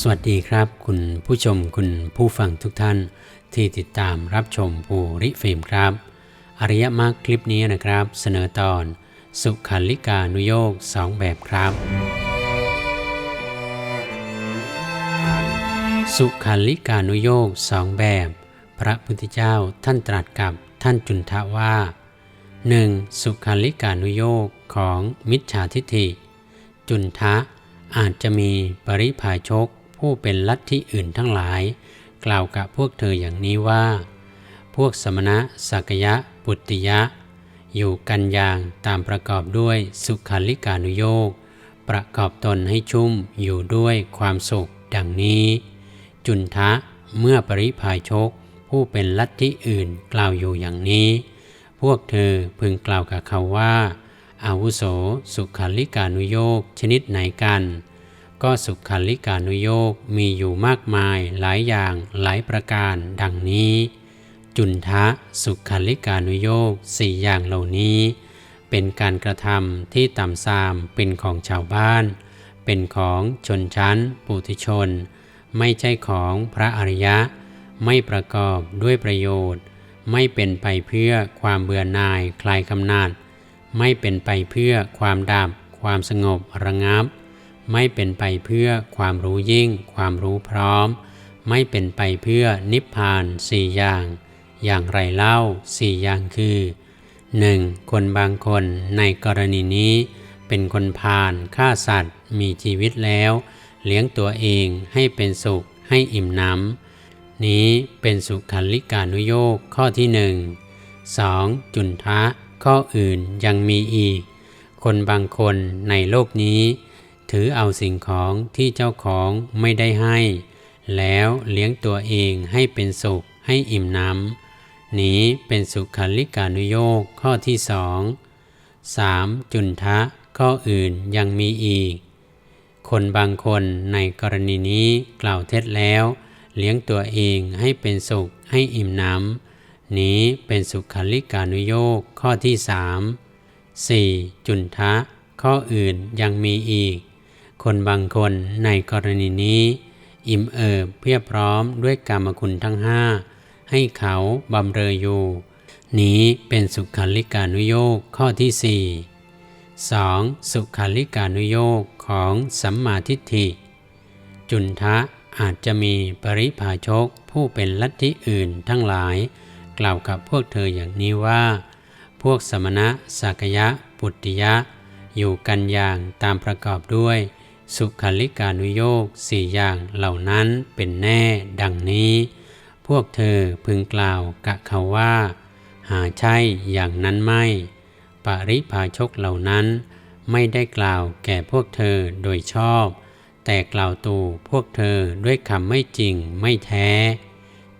สวัสดีครับ คุณผู้ชมคุณผู้ฟังทุกท่าน ที่ติดตามรับชมภูริฟิล์มครับ อริยมรรคคลิปนี้นะครับ เสนอตอน สุขันลิกานุโยกสองแบบครับ สุขันลิกานุโยกสองแบบ พระพุทธเจ้าท่านตรัสกับท่านจุนทะว่า 1. สุขันลิกานุโยกของมิจฉาทิฏฐิ จุนทะอาจจะมีปริภาชก ผู้เป็นลัทธิอื่นทั้งหลาย กล่าวกับพวกเธออย่างนี้ว่า พวกสมณะสักยะปุตติยะ อยู่กันอย่างตามประกอบด้วยสุขันลิกานุโยกประกอบตนให้ชุ่มอยู่ด้วยความสุขดังนี้ จุนทะเมื่อปริภายชก ผู้เป็นลัทธิอื่นกล่าวอยู่อย่างนี้ พวกเธอพึงกล่าวกับเขาว่าอาวุโสสุขันลิกานุโยกชนิดไหนกัน ก็สุขันลิกานุโยกมีอยู่มากมายหลายอย่างหลายประการดังนี้ จุนทะสุขันลิกานุโยกสี่อย่างเหล่านี้ เป็นการกระทำที่ต่ำซามเป็นของชาวบ้าน เป็นของชนชั้น ปุถุชน ไม่ใช่ของพระอริยะ ไม่ประกอบด้วยประโยชน์ ไม่เป็นไปเพื่อความเบื่อหน่ายคลายกำนัดไม่เป็นไปเพื่อความดับ ความสงบระงับ ไม่เป็นไปเพื่อความรู้ยิ่ง ความรู้พร้อม ไม่เป็นไปเพื่อนิพพานสี่อย่าง อย่างไรเล่าสี่อย่างคือ 1. คนบางคนในกรณีนี้ เป็นคนพาลฆ่าสัตว์ มีชีวิตแล้ว เลี้ยงตัวเองให้เป็นสุขให้อิ่มน้ำนี้เป็นสุขันลิกานุโยกข้อที่หนึ่ง 2. จุนทะข้ออื่นยังมีอีก คนบางคนในโลกนี้ ถือเอาสิ่งของที่เจ้าของไม่ได้ให้ แล้วเลี้ยงตัวเองให้เป็นสุขให้อิ่มน้ำนี้เป็นสุขันลิกานุโยกข้อที่สอง 3. จุนทะข้ออื่นยังมีอีก คนบางคนในกรณีนี้กล่าวเท็จแล้ว เลี้ยงตัวเองให้เป็นสุขให้อิ่มน้ำนี้เป็นสุขันลิกานุโยกข้อที่สาม 4. จุนทะข้ออื่นยังมีอีก คนบางคนในกรณีนี้ อิ่มเอิบเพียบพร้อมด้วยกรรมคุณทั้งห้าให้เขาบำเรออยู่ นี้เป็นสุขันลิกานุโยกข้อที่สี่ 2. สุขันลิกานุโยกของสัมมาทิฏฐิ จุนทะอาจจะมีปริภาชกผู้เป็นลัทธิอื่นทั้งหลาย กล่าวกับพวกเธออย่างนี้ว่า พวกสมณะสักยะ ปุตติยะ อยู่กันอย่างตามประกอบด้วย สุขันลิกานุโยกสี่อย่างเหล่านั้นเป็นแน่ดังนี้ พวกเธอพึงกล่าวกะเขาว่า หาใช่อย่างนั้นไม่ ปริภาชกเหล่านั้น ไม่ได้กล่าวแก่พวกเธอโดยชอบ แต่กล่าวตูพวกเธอด้วยคำไม่จริงไม่แท้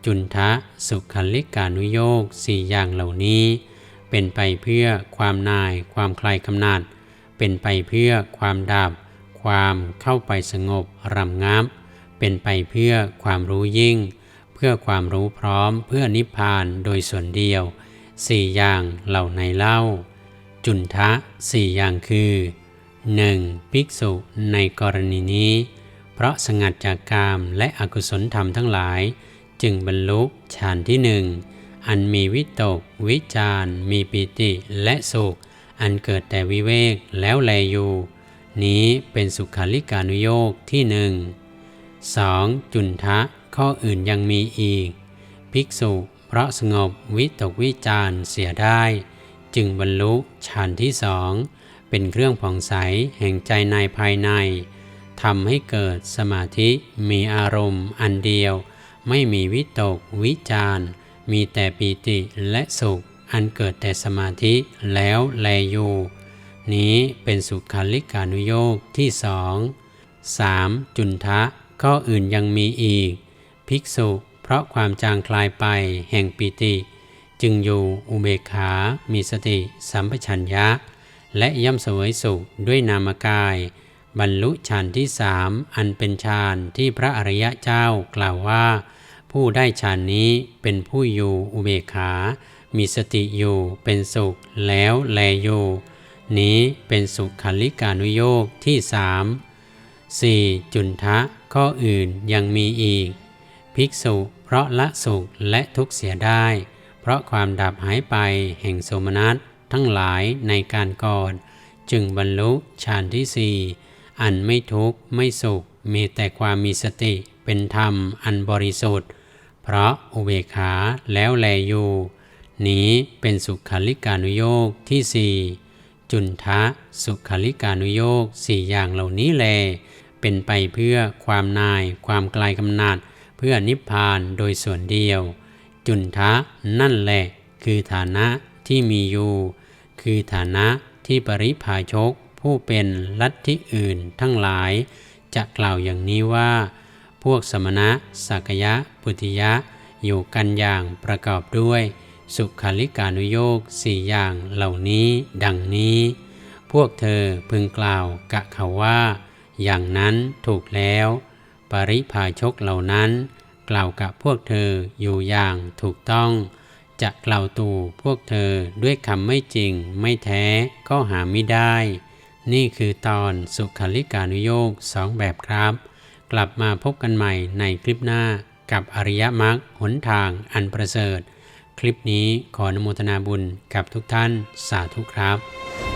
จุนทะสุขันลิกานุโยกสี่อย่างเหล่านี้ เป็นไปเพื่อความนายความคลายกำนัด เป็นไปเพื่อความดับ ความเข้าไปสงบรำงับ เป็นไปเพื่อความรู้ยิ่ง เพื่อความรู้พร้อมเพื่อนิพพานโดยส่วนเดียวสี่อย่างเหล่าในเล่า จุนทะสี่อย่างคือ 1. ภิกษุในกรณีนี้ เพราะสงัดจากกามและอกุศลธรรมทั้งหลาย จึงบรรลุฌานที่หนึ่งอันมีวิตก วิจารมีปิติและสุข อันเกิดแต่วิเวกแล้วแลอยู่ นี้เป็นสุขาริกานุโยกที่หนึ่ง 2. จุนทะข้ออื่นยังมีอีก ภิกษุเพราะสงบวิตกวิจารเสียได้ จึงบรรลุฌานที่สองเป็นเครื่องผ่องใสแห่งใจในภายในทำให้เกิดสมาธิมีอารมณ์อันเดียว ไม่มีวิตกวิจารมีแต่ปีติและสุข อันเกิดแต่สมาธิแล้วแลอยู่ นี้เป็นสุขาริกานุโยกที่สอง 3. จุนทะข้ออื่นยังมีอีก ภิกษุเพราะความจางคลายไปแห่งปิติ จึงอยู่อุเบกขา มีสติ สัมปชัญญะ และย่ำเสวยสุขด้วยนามกาย บรรลุฌานที่สามอันเป็นฌานที่พระอริยะเจ้ากล่าวว่า ผู้ได้ฌานนี้เป็นผู้อยู่อุเบกขา มีสติอยู่เป็นสุขแล้วแลอยู่ นี้เป็นสุขขันลิกานุโยกที่สาม 4. จุนทะข้ออื่นยังมีอีก ภิกษุเพราะละสุขและทุกข์เสียได้ เพราะความดับหายไปแห่งโสมนัสทั้งหลายในการก่อน จึงบรรลุฌานที่สี่อันไม่ทุกข์ไม่สุข มีแต่ความมีสติเป็นธรรมอันบริสุทธิ์ เพราะอุเบกขาแล้วแลอยู่ นี้เป็นสุขาริการุโยกที่สี่ จุนทะ สุขาริการุโยกสี่อย่างเหล่านี้แล เป็นไปเพื่อความนาย ความไกลกำนัด เพื่อนิพพานโดยส่วนเดียว จุนทะนั่นแหละ คือฐานะที่มีอยู่ คือฐานะที่ปริภาชก ผู้เป็นลัทธิอื่นทั้งหลาย จะกล่าวอย่างนี้ว่า พวกสมณะสักยะ ปุติยะ อยู่กันอย่างประกอบด้วย สุขาริการุโยกสี่อย่างเหล่านี้ ดังนี้ พวกเธอพึงกล่าวกะเขาว่า อย่างนั้นถูกแล้ว ปริภาชกเหล่านั้น กล่าวกับพวกเธออยู่อย่างถูกต้อง จะกล่าวตู่พวกเธอด้วยคำไม่จริงไม่แท้ก็หาไม่ได้ นี่คือตอนสุขาริการุโยกสองแบบครับ กลับมาพบกันใหม่ในคลิปหน้ากับอริยมรรคหนทางอันประเสริฐ คลิปนี้ขออนุโมทนาบุญกับทุกท่านสาธุครับ